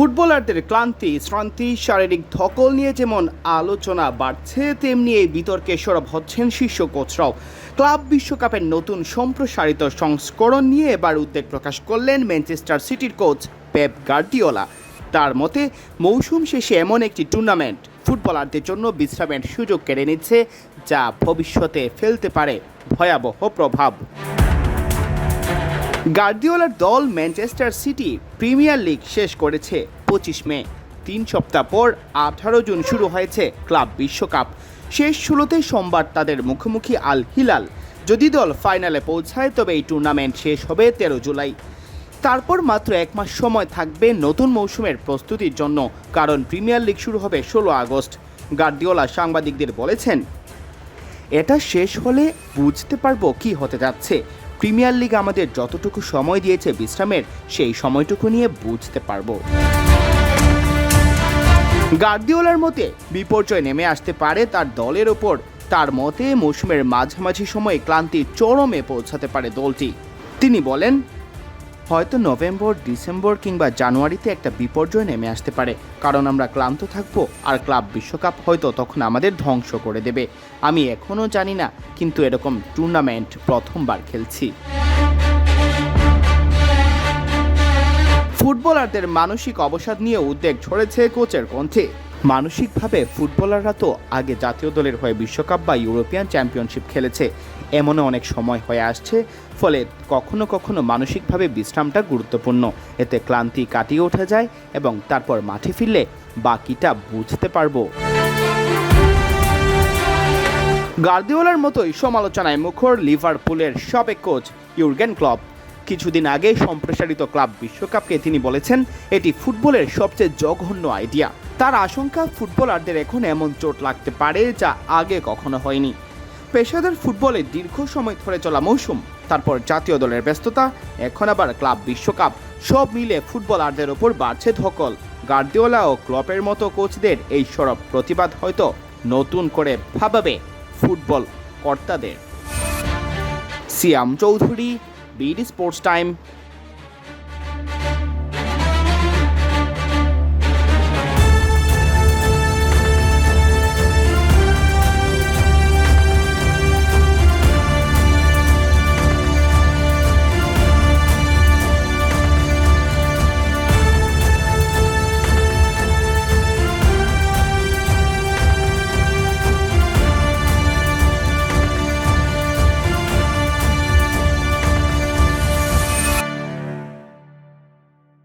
ফুটবলারদের ক্লান্তি, শ্রান্তি, শারীরিক ধকল নিয়ে যেমন আলোচনা বাড়ছে, তেমনি এই বিতর্কে সরব হচ্ছেন শীর্ষ কোচরাও। ক্লাব বিশ্বকাপের নতুন সম্প্রসারিত সংস্করণ নিয়ে এবার উদ্বেগ প্রকাশ করলেন ম্যানচেস্টার সিটির কোচ পেপ গার্ডিওলা তার মতে, মৌসুম শেষে এমন একটি টুর্নামেন্ট ফুটবলারদের জন্য বিশ্রামের সুযোগ কেড়ে নিচ্ছে, যা ভবিষ্যতে ফেলতে পারে ভয়াবহ প্রভাব। গার্দিওলার দল ম্যানচেস্টার সিটি প্রিমিয়ার লিগ শেষ করেছে পঁচিশ মে। তিন সপ্তাহ পর আঠারো জুন শুরু হয়েছে ক্লাব বিশ্বকাপ। শেষ ষোলোতে সোমবার তাদের মুখোমুখি আল হিলাল। যদি দল ফাইনালে পৌঁছায়, তবে এই টুর্নামেন্ট শেষ হবে তেরো জুলাই। তারপর মাত্র এক মাস সময় থাকবে নতুন মৌসুমের প্রস্তুতির জন্য, কারণ প্রিমিয়ার লিগ শুরু হবে ষোলো আগস্ট। গার্দিওলা সাংবাদিকদের বলেছেন, এটা শেষ হলে বুঝতে পারব কি হতে যাচ্ছে। প্রিমিয়ার লিগ আমাদের যতটুকু সময় দিয়েছে বিশ্রামের, সেই সময়টুকু নিয়ে বুঝতে পারব। গার্দিওলার মতে, বিপর্যয় নেমে আসতে পারে তার দলের ওপর। তার মতে, মৌসুমের মাঝামাঝি সময়ে ক্লান্তি চরমে পৌঁছাতে পারে দলটি। তিনি বলেন হয়তো নভেম্বর, ডিসেম্বর কিংবা জানুয়ারিতে একটা বিপর্যয় নেমে আসতে পারে। কারণ আমরা ক্লান্ত থাকব আর ক্লাব বিশ্বকাপ হয়তো তখন আমাদের ধ্বংস করে দেবে। আমি এখনও জানি না, কিন্তু এরকম টুর্নামেন্ট প্রথমবার খেলছি। ফুটবলারদের মানসিক অবসাদ নিয়ে উদ্বেগ ছড়েছে কোচের কণ্ঠে। মানসিকভাবে ফুটবলাররা তো আগে জাতীয় দলের হয়ে বিশ্বকাপ বা ইউরোপিয়ান চ্যাম্পিয়নশিপ খেলেছে, এমনও অনেক সময় হয়ে আসছে, ফলে কখনো কখনো মানসিকভাবে বিশ্রামটা গুরুত্বপূর্ণ। এতে ক্লান্তি কাটিয়ে ওঠা যায় এবং তারপর মাঠে ফিরলে বাকিটা বুঝতে পারব। গার্দিওলার মতোই সমালোচনায় মুখর লিভারপুলের সাবেক কোচ ইউর্গেন ক্লব কিছুদিন আগে সম্প্রসারিত ক্লাব বিশ্বকাপকে তিনি বলেছেন, এটি ফুটবলের সবচেয়ে জঘন্য আইডিয়া। তার আশঙ্কা, ফুটবলারদের এখন এমন চোট লাগতে পারে যা আগে কখনো হয়নি। পেশাদার ফুটবলে দীর্ঘ সময় ধরে চলা মৌসুম, তারপর জাতীয় দলের ব্যস্ততা, এখন আবার ক্লাব বিশ্বকাপ, সব মিলে ফুটবলারদের ওপর বাড়ছে ধকল। গার্দিওলা ও ক্লপের মতো কোচদের এই সরব প্রতিবাদ হয়তো নতুন করে ভাবাবে ফুটবল কর্তাদের। সিয়াম চৌধুরী be sports time.